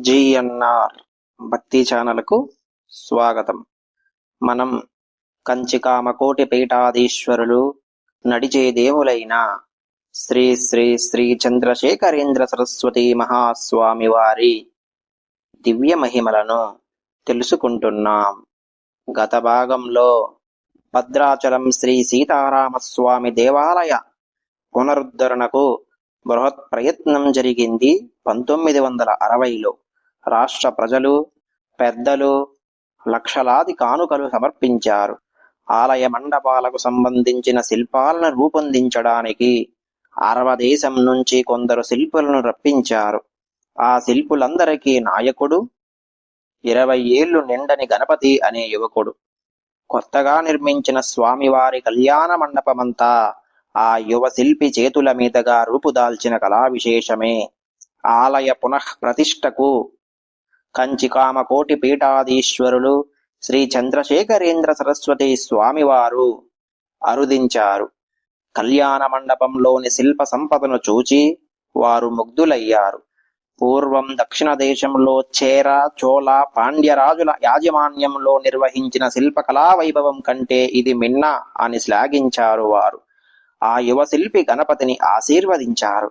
GNR భక్తి ఛానల్కు స్వాగతం. మనం కంచికామకోటి పీఠాధీశ్వరులు నడిచే దేవులైన శ్రీ శ్రీ శ్రీ చంద్రశేఖరేంద్ర సరస్వతి మహాస్వామి వారి దివ్య మహిమలను తెలుసుకుంటున్నాం. గత భాగంలో భద్రాచలం శ్రీ సీతారామస్వామి దేవాలయ పునరుద్ధరణకు బృహత్ ప్రయత్నం జరిగింది పంతొమ్మిది వందల అరవైలో. రాష్ట్ర ప్రజలు పెద్దలు లక్షలాది కానుకలు సమర్పించారు. ఆలయ మండపాలకు సంబంధించిన శిల్పాలను రూపొందించడానికి అరవ దేశం నుంచి కొందరు శిల్పులను రప్పించారు. ఆ శిల్పులందరికీ నాయకుడు ఇరవై ఏళ్ళు నిండని గణపతి అనే యువకుడు. కొత్తగా నిర్మించిన స్వామివారి కళ్యాణ మండపమంతా ఆ యువ శిల్పి చేతుల మీదుగా రూపుదాల్చిన కళా విశేషమే ఆలయ పునః ప్రతిష్టకు కంచికామకోటి పీఠాధీశ్వరులు శ్రీ చంద్రశేఖరేంద్ర సరస్వతి స్వామివారు అరుదించారు. కళ్యాణ మండపంలోని శిల్ప సంపదను చూచి వారు ముగ్ధులయ్యారు. పూర్వం దక్షిణ దేశంలో చేర చోళ పాండ్యరాజుల యాజమాన్యంలో నిర్వహించిన శిల్పకళా వైభవం కంటే ఇది మిన్న అని శ్లాఘించారు వారు. ఆ యువ శిల్పి గణపతిని ఆశీర్వదించారు.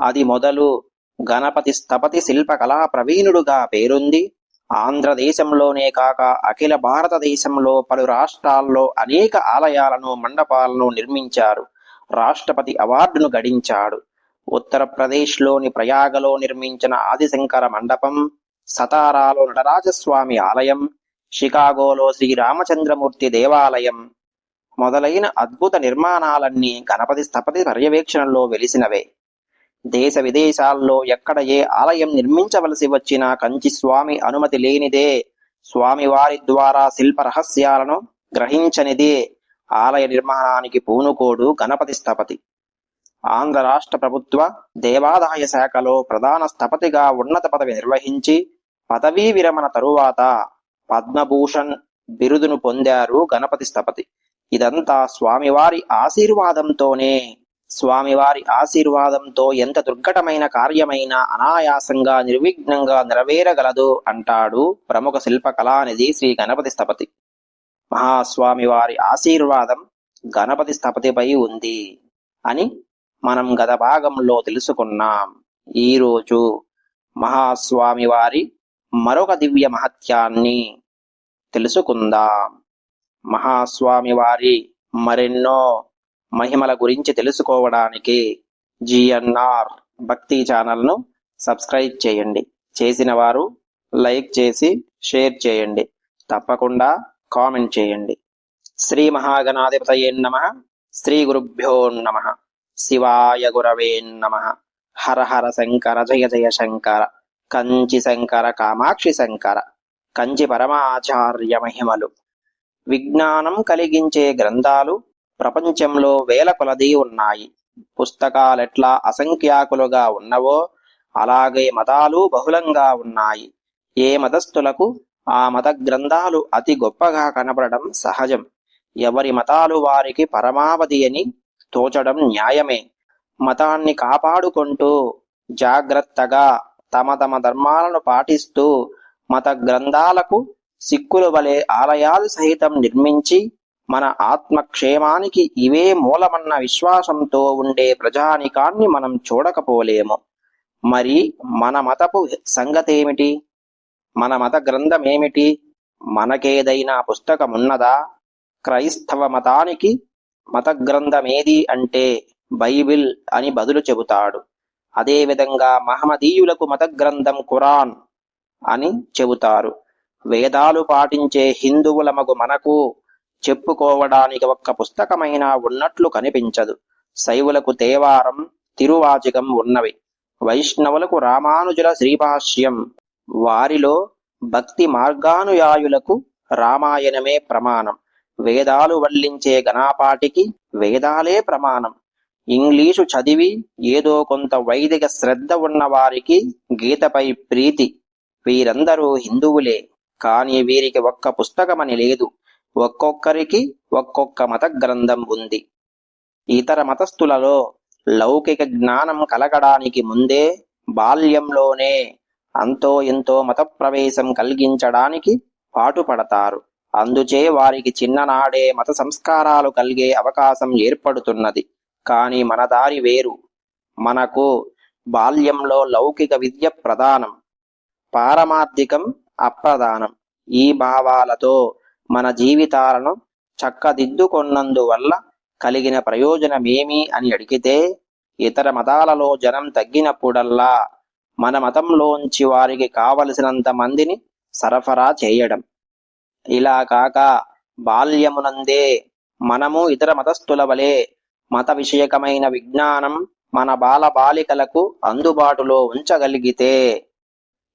అది మొదలు గణపతి స్థపతి శిల్పకళా ప్రవీణుడుగా పేరుంది. ఆంధ్రదేశంలోనే కాక అఖిల భారతదేశంలో పలు రాష్ట్రాల్లో అనేక ఆలయాలను మండపాలను నిర్మించారు. రాష్ట్రపతి అవార్డును గడించాడు. ఉత్తరప్రదేశ్లోని ప్రయాగలో నిర్మించిన ఆదిశంకర మండపం సతారాలో నటరాజస్వామి ఆలయం షికాగోలో శ్రీరామచంద్రమూర్తి దేవాలయం మొదలైన అద్భుత నిర్మాణాలన్నీ గణపతి స్థపతి పర్యవేక్షణలో వెలిసినవే. దేశ విదేశాల్లో ఎక్కడ ఏ ఆలయం నిర్మించవలసి వచ్చినా కంచి స్వామి అనుమతి లేనిదే స్వామివారి ద్వారా శిల్ప రహస్యాలను గ్రహించనిదే. ఆలయ నిర్మాణానికి పూనుకోడు గణపతి స్థపతి. ఆంధ్ర రాష్ట్ర ప్రభుత్వ దేవాదాయ శాఖలో ప్రధాన స్థపతిగా ఉన్నత పదవి నిర్వహించి పదవీ విరమణ తరువాత పద్మభూషణ్ బిరుదును పొందారు గణపతి స్థపతి. ఇదంతా స్వామివారి ఆశీర్వాదంతోనే. స్వామివారి ఆశీర్వాదంతో ఎంత దుర్ఘటమైన కార్యమైన అనాయాసంగా నిర్విఘ్నంగా నెరవేరగలదు అంటాడు ప్రముఖ శిల్పకళానిధి శ్రీ గణపతి స్థపతి. మహాస్వామి వారి ఆశీర్వాదం గణపతి స్థపతిపై ఉంది అని మనం గత భాగంలో తెలుసుకున్నాం. ఈరోజు మహాస్వామి వారి మరొక దివ్య మహత్యాన్ని తెలుసుకుందాం. మహాస్వామి వారి మరెన్నో మహిమల గురించి తెలుసుకోవడానికి జిఎన్ఆర్ భక్తి ఛానల్ను సబ్స్క్రైబ్ చేయండి. చేసిన వారు లైక్ చేసి షేర్ చేయండి. తప్పకుండా కామెంట్ చేయండి. శ్రీ మహాగణాధిపతయే నమ. శ్రీ గురుభ్యో నమ. శివాయ గురవే నమ. హర హర శంకర జయ జయ శంకర. కంచి శంకర కామాక్షి శంకర. కంచి పరమాచార్య మహిమలు. విజ్ఞానం కలిగించే గ్రంథాలు ప్రపంచంలో వేల కొలది ఉన్నాయి. పుస్తకాలెట్లా అసంఖ్యాకులుగా ఉన్నవో అలాగే మతాలు బహుళంగా ఉన్నాయి. ఏ మతస్థులకు ఆ మత గ్రంథాలు అతి గొప్పగా కనబడడం సహజం. ఎవరి మతాలు వారికి పరమావధి అని తోచడం న్యాయమే. మతాన్ని కాపాడుకుంటూ జాగ్రత్తగా తమ తమ ధర్మాలను పాటిస్తూ మత గ్రంథాలకు సిక్కుల వలె ఆలయాలు సహితం నిర్మించి మన ఆత్మక్షేమానికి ఇవే మూలమన్న విశ్వాసంతో ఉండే ప్రజానికాన్ని మనం చూడకపోలేము. మరి మన మతపు సంగతేమిటి? మన మత గ్రంథమేమిటి? మనకేదైనా పుస్తకమున్నదా? క్రైస్తవ మతానికి మత గ్రంథమేది అంటే బైబిల్ అని బదులు చెబుతాడు. అదేవిధంగా మహమదీయులకు మత గ్రంథం ఖురాన్ అని చెబుతారు. వేదాలు పాటించే హిందువుల మగు మనకు చెప్పుకోవడానికి ఒక్క పుస్తకమైనా ఉన్నట్లు కనిపించదు. శైవులకు తేవారం తిరువాచికం ఉన్నవి. వైష్ణవులకు రామానుజుల శ్రీభాష్యం. వారిలో భక్తి మార్గానుయాయులకు రామాయణమే ప్రమాణం. వేదాలు వల్లించే గణాపాటికి వేదాలే ప్రమాణం. ఇంగ్లీషు చదివి ఏదో కొంత వైదిక శ్రద్ధ ఉన్న వారికి గీతపై ప్రీతి. వీరందరూ హిందువులే. కాని వీరికి ఒక్క పుస్తకమని లేదు. ఒక్కొక్కరికి ఒక్కొక్క మత గ్రంథం ఉంది. ఇతర మతస్థులలో లౌకిక జ్ఞానం కలగడానికి ముందే బాల్యంలోనే అంతో ఎంతో మత ప్రవేశం కలిగించడానికి పాటుపడతారు. అందుచే వారికి చిన్ననాడే మత సంస్కారాలు కలిగే అవకాశం ఏర్పడుతున్నది. కాని మన దారి వేరు. మనకు బాల్యంలో లౌకిక విద్య ప్రధానం పారమార్థికం అప్రధానం. ఈ భావాలతో మన జీవితాలను చక్కదిద్దుకొన్నందువల్ల కలిగిన ప్రయోజనమేమి అని అడిగితే ఇతర మతాలలో జనం తగ్గినప్పుడల్లా మన మతంలోంచి వారికి కావలసినంత మందిని సరఫరా చేయడం. ఇలా కాక బాల్యమునందే మనము ఇతర మతస్థుల వలె మత విషయకమైన విజ్ఞానం మన బాల బాలికలకు అందుబాటులో ఉంచగలిగితే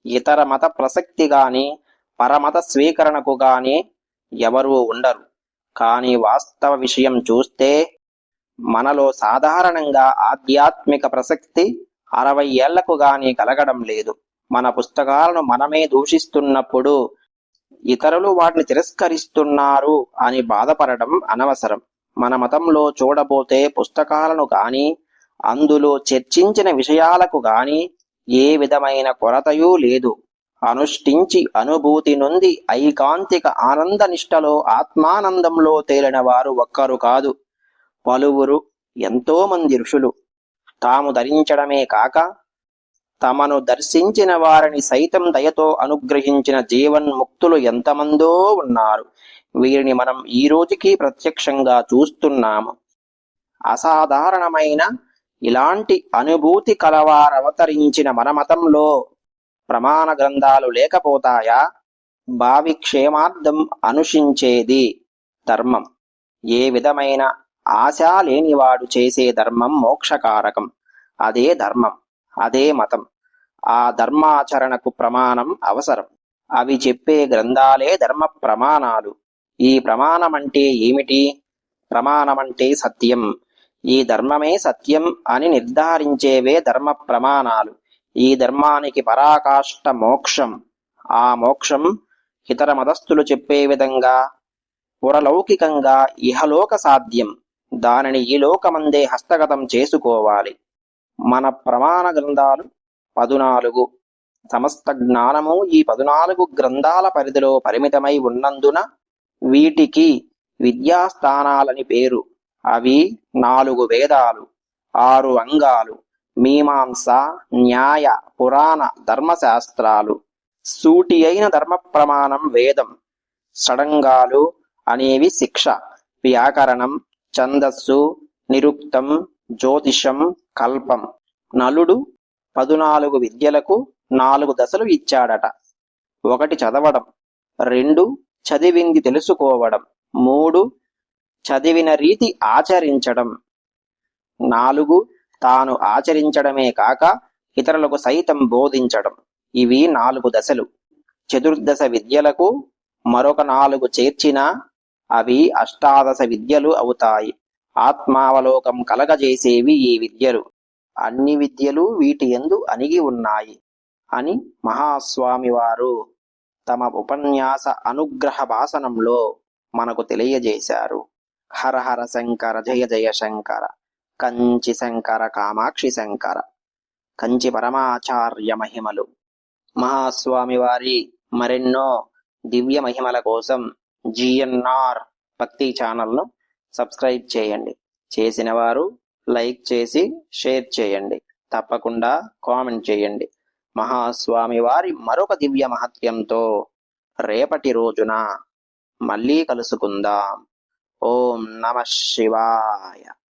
ఇతర మత ప్రసక్తి గాని పరమత స్వీకరణకు గాని ఎవరూ ఉండరు. కానీ వాస్తవ విషయం చూస్తే మనలో సాధారణంగా ఆధ్యాత్మిక ప్రసక్తి అరవై ఏళ్ళకు గాని కలగడం లేదు. మన పుస్తకాలను మనమే దూషిస్తున్నప్పుడు ఇతరులు వాటిని తిరస్కరిస్తున్నారు అని బాధపడడం అనవసరం. మన మతంలో చూడబోతే పుస్తకాలను గాని అందులో చర్చించిన విషయాలకు గాని ఏ విధమైన కొరతయూ లేదు. అనుష్ఠించి అనుభూతి నుండి ఐకాంతిక ఆనంద నిష్టలో ఆత్మానందంలో తేలిన వారు ఒక్కరు కాదు. పలువురు ఎంతో మంది ఋషులు. తాము ధరించడమే కాక తమను దర్శించిన వారిని సైతం దయతో అనుగ్రహించిన జీవన్ముక్తులు ఎంతమందో ఉన్నారు. వీరిని మనం ఈ రోజుకి ప్రత్యక్షంగా చూస్తున్నాము. అసాధారణమైన ఇలాంటి అనుభూతి కలవారవతరించిన మన మతంలో ప్రమాణ గ్రంథాలు లేకపోతాయా? భావి క్షేమార్థం అనుషించేది ధర్మం. ఏ విధమైన ఆశ లేనివాడు చేసే ధర్మం మోక్షకారకం. అదే ధర్మం అదే మతం. ఆ ధర్మాచరణకు ప్రమాణం అవసరం. అవి చెప్పే గ్రంథాలే ధర్మ ప్రమాణాలు. ఈ ప్రమాణమంటే ఏమిటి? ప్రమాణమంటే సత్యం. ఈ ధర్మమే సత్యం అని నిర్ధారించేవే ధర్మ ప్రమాణాలు. ఈ ధర్మానికి పరాకాష్ట మోక్షం. ఆ మోక్షం ఇతర మతస్థులు చెప్పే విధంగా పురలౌకికంగా ఇహలోక సాధ్యం. దానిని ఈ లోకమందే హస్తగతం చేసుకోవాలి. మన ప్రమాణ గ్రంథాలు పదునాలుగు. సమస్త జ్ఞానము ఈ పదునాలుగు గ్రంథాల పరిధిలో పరిమితమై ఉన్నందున వీటికి విద్యాస్థానాలని పేరు. అవి నాలుగు వేదాలు ఆరు అంగాలు మీమాంస న్యాయ పురాణ ధర్మశాస్త్రాలు సూటి అయిన ధర్మ ప్రమాణం వేదం షడంగాలు అనేవి శిక్ష వ్యాకరణం ఛందస్సు నిరుక్తం జ్యోతిషం కల్పం. నలుడు పదునాలుగు విద్యలకు నాలుగు దశలు ఇచ్చాడట. ఒకటి చదవడం రెండు చదివింది తెలుసుకోవడం మూడు చదివిన రీతి ఆచరించడం నాలుగు తాను ఆచరించడమే కాక ఇతరులకు సైతం బోధించడం. ఇవి నాలుగు దశలు. చతుర్దశ విద్యలకు మరొక నాలుగు చేర్చినా అవి అష్టాదశ విద్యలు అవుతాయి. ఆత్మావలోకం కలగజేసేవి ఈ విద్యలు. అన్ని విద్యలు వీటి ఎందు అణిగి ఉన్నాయి అని మహాస్వామి వారు తమ ఉపన్యాస అనుగ్రహ భాసనంలో మనకు తెలియజేశారు. హర హర శంకర జయ జయ శంకర. కంచి శంకర కామాక్షి శంకర కంచి పరమాచార్య మహిమలు. మహాస్వామి వారి మరెన్నో దివ్య మహిమల కోసం జిఎన్ఆర్ భక్తి ఛానల్ను సబ్స్క్రైబ్ చేయండి. చేసిన వారు లైక్ చేసి షేర్ చేయండి. తప్పకుండా కామెంట్ చేయండి. మహాస్వామి వారి మరొక దివ్య మహత్యంతో రేపటి రోజున మళ్ళీ కలుసుకుందాం. ఓం నమ శివాయ.